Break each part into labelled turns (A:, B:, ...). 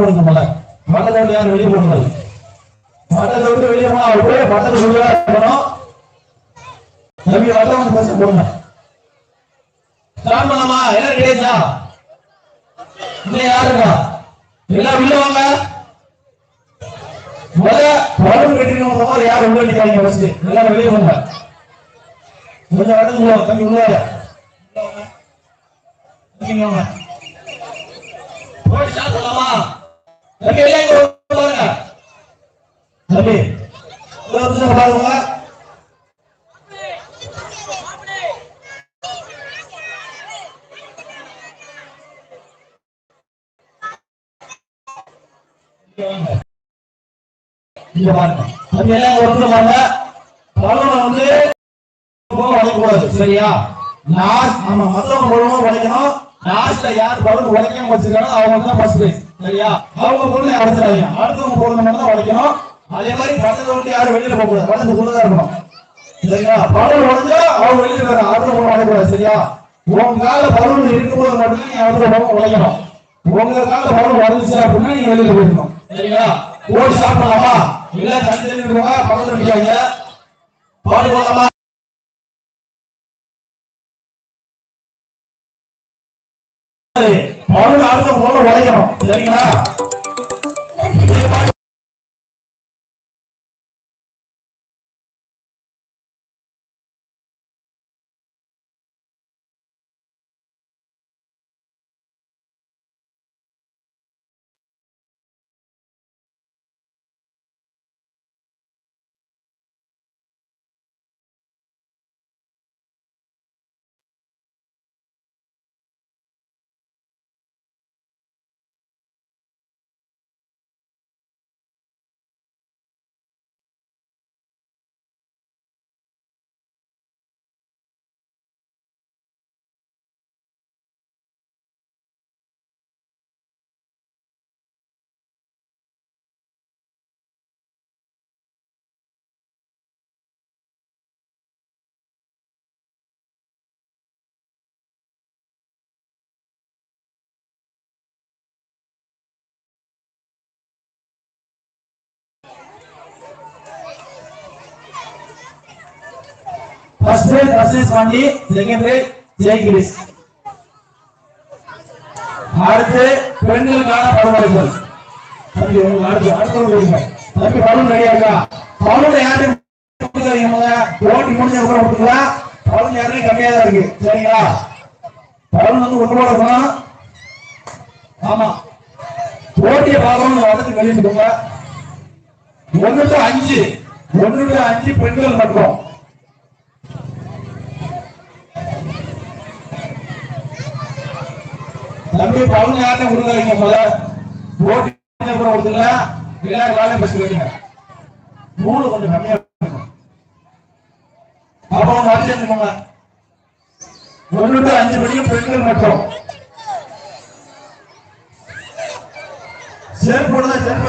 A: போடுங்க முதல்ல பட்டத்தை விட்டு யாரும் வெளியே போடுங்க பட்டத்தை விட்டு வெளியே போனா அப்படியே பட்டத்தை சொல்லுவா இருக்கணும். தம்பி வந்து போடுங்க. ஸ்டார்ட் பண்ணலாமா எல்லாம் கிடைச்சா இல்ல யாருக்கா எல்லாம் உள்ள வாங்க. முதல்ல பலூன் கட்டினவங்க மாதிரி யாரும் உள்ள ஃபர்ஸ்ட் எல்லாரும் வெளியே வாங்க. கொஞ்சம் தம்பி உள்ள வாங்க. போய் ஸ்டார்ட் பண்ணலாமா தம்பி எல்லாம் இங்க பாருங்க தம்பி ஒரு நிமிஷம் பாருங்க இங்க பாருங்க தம்பி எல்லாம் ஒரு பாருங்க பலூனை வந்து போக உடைக்கக்கூடாது சரியா லாஸ்ட் நம்ம மத்தவங்க பொருளும் உடைக்கணும். லாஸ்ட்ல யார் பலன் உடைக்காம வச்சிருக்கானோ அவங்க தான் ஃபர்ஸ்ட் சரியா? அவங்க பொருளை அடைச்சிடாதீங்க அடுத்தவங்க பொருள் மட்டும் தான் உடைக்கணும். அதே மாதிரி படத்தை வந்து யாரும் வெளியில போக கூடாது பக்கத்து கூட தான் இருக்கணும். சரியா? படம் உடைஞ்சா அவங்க வெளியில வர அடுத்த பொருள் உடைக்கூடாது சரியா? உங்க கால பலூன் இருக்கும்போது மட்டும் நீங்க அடுத்த பொருள் உடைக்கணும். உங்க கால பலூன் உடைஞ்சிச்சு அப்படின்னா நீங்க வெளியில போயிடணும். சரிங்களா ஓடி சாப்பிடலாமா? இல்ல தண்ணி தண்ணி பக்கத்துல நிக்காங்க பாடு போடலாமா பலூன் அடுத்த பொருள் உடைக்கணும். சரிங்களா? First rate Rasesh Pandi second rate Jayakris அடுத்து பெண்களுக்கான பரவாயில்லை தம்பி உங்களுக்கு அடுத்து அடுத்து தம்பி பலூன் ரெடியா இருக்கா? பலூன் யாரும் கொடுக்காதீங்க ஓட்டி முடிஞ்ச கூட கொடுத்துக்கலாம் பலூன் யாருமே கம்மியா தான் இருக்கு. சரிங்களா? பலூன் வந்து ஒன்று போட போனா ஆமா. போட்டியை பார்க்கணும் வளர்த்து வெளியே போங்க ஒன்று டு அஞ்சு. ஒன்று டு அஞ்சு பெண்கள் மட்டும். தம்பி பவுன் யார்ட்ட கொடுக்காதீங்க போல ஓட்டு கூட எல்லாரும் வேலையும் பஸ் மூணு கொஞ்சம் கம்மியா இருக்கணும். அவங்க வந்து ஒன்று டு அஞ்சு மணிக்கு பெண்கள் மட்டும். செருப்பு தான் செருப்பு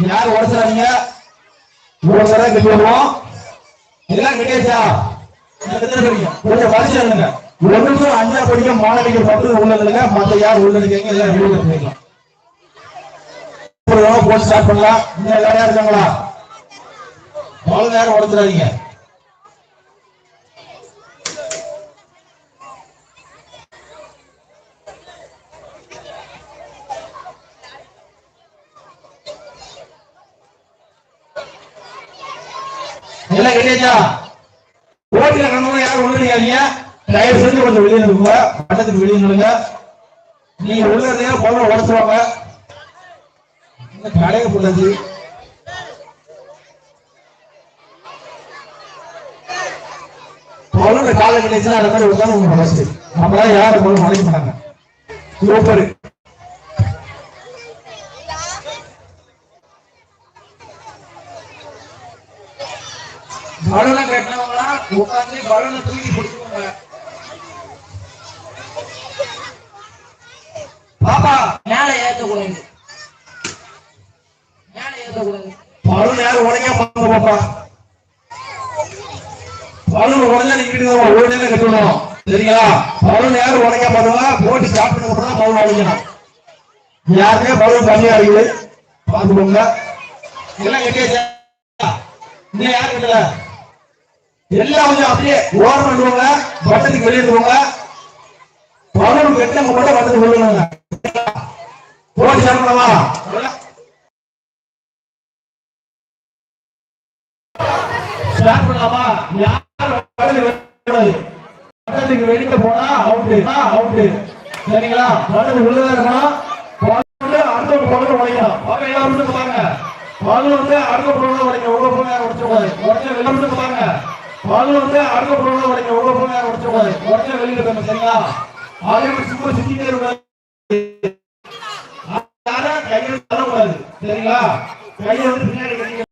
A: யார் உடச்சுறாங்க ஒரு தடவை கட்டி வருவோம் எல்லாம் கட்டியாச்சா கொஞ்சம் வரிசை ஒன்றுக்கும் ஒரு அஞ்சா படிக்க மாணவிகள் பக்கத்துல உள்ள இல்லைங்க மத்த யார் உள்ள இருக்கீங்க எல்லாம் வெளியில போய்க்கலாம் போட்டு ஸ்டார்ட் பண்ணலாம். இன்னும் எல்லாரும் இருக்காங்களா? அவ்வளவு நேரம் உடச்சிடாதீங்க எல்லாம் கட்டியாச்சா ஓட்டில கண்ணு யாரும் உள்ளீங்க தயவு செஞ்சு கொஞ்சம் வெளியே நிற்குங்க பட்டத்துக்கு வெளியே நில்லுங்க. நீங்க உள்ளதையா பொருளை உடச்சுவாங்க கடையை போடாது பொருளை காலை கிடைச்சுன்னா அந்த மாதிரி உட்காந்து உங்க ஃபர்ஸ்ட் யாரும் பொருள் மறைக்க மாட்டாங்க சூப்பர் பலூனை கட்டினவங்களாம் உட்காந்து பலூனை தூக்கி பிடிச்சுக்கோங்க பாப்பா
B: மேல ஏத்தக்கூடாது மேல ஏத்தக்கூடாது
A: பலூன் யாரும் உடைக்க பாருங்க பாப்பா. உடஞ்சா நீங்க வீட்டுக்கு ஒரு நேரம் கட்டணும்? சரிங்களா? பலூன் யாரும் உடைக்க பாருங்க போட்டு ஸ்டார்ட் பண்ண தான் பலூன் உடைக்கணும். யாருமே பலூன் கம்மியா இருக்குது. பாத்துக்கோங்க எல்லாம் கட்டியாச்சா? இன்னும் யாரும் கட்டல? எல்லாம் கொஞ்சம் அப்படியே ஓரம் பண்ணுவாங்க வட்டத்துக்கு வெளியே போங்க பலூன் கட்டவங்க மட்டும் வட்டத்துக்கு வெளியே போட்டு ஸ்டார்ட் பண்ணவா ஸ்டார்ட் யார் வெளியில போனா அவுட் அவுட் சரிங்களா? வலது உள்ளதா இருக்கணும். அடுத்த ஒரு பொருள் உடைக்கணும். எல்லாரும் பாருங்க வந்து அடுத்த பொருள் உடைக்க உங்க பொருள் யாரும் உடைச்சக்கூடாது உடச்ச பாருங்க பல்லு வந்து அடுத்த பொருள் உடைக்க உள்ள பொருள் உடைச்சக்கூடாது உடச்ச வெளியில போங்க சரிங்களா? அதே மாதிரி சும்மா சுத்திட்டே இருக்காது தரக்கூடாது சரிங்களா? கையை வந்து பின்னாடி கட்டிக்க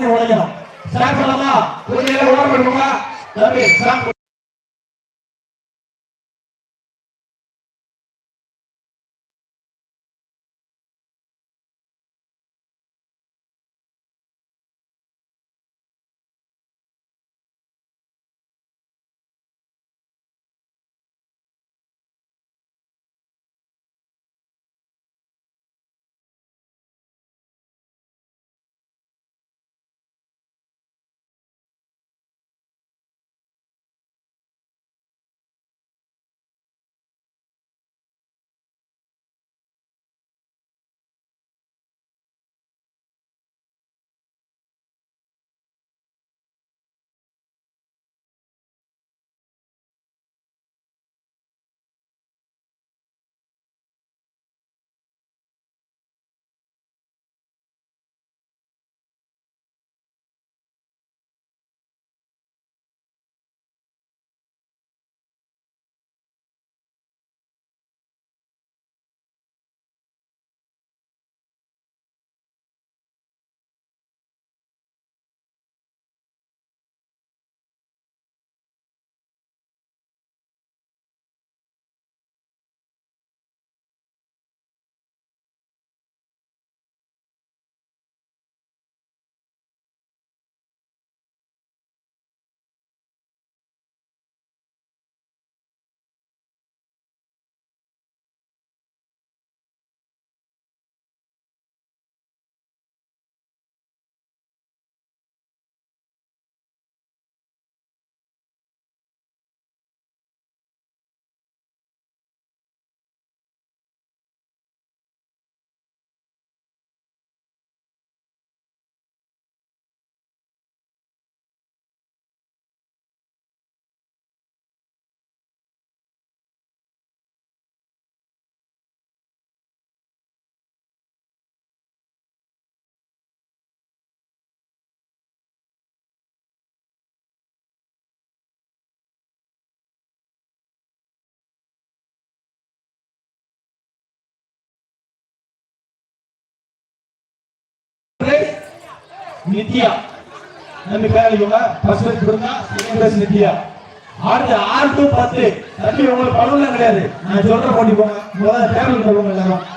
A: உடைக்கணும். ஸ்டார்ட் பண்ணலாமா கொஞ்சம் நேரம் ஓரம் பண்ணுங்க தம்பி ஸ்டார்ட் பண்ணு. நித்யா. நம்ம பேர் எழுதிக்கோங்க ஃபர்ஸ்ட் பேர் கொடுங்க செகண்ட் நித்யா. அடுத்து ஆறு டு பத்து. தம்பி உங்களுக்கு பணம்லாம் கிடையாது. நான் சொல்ற போட்டி போங்க. முதல்ல டேபிள் போங்க எல்லாரும்.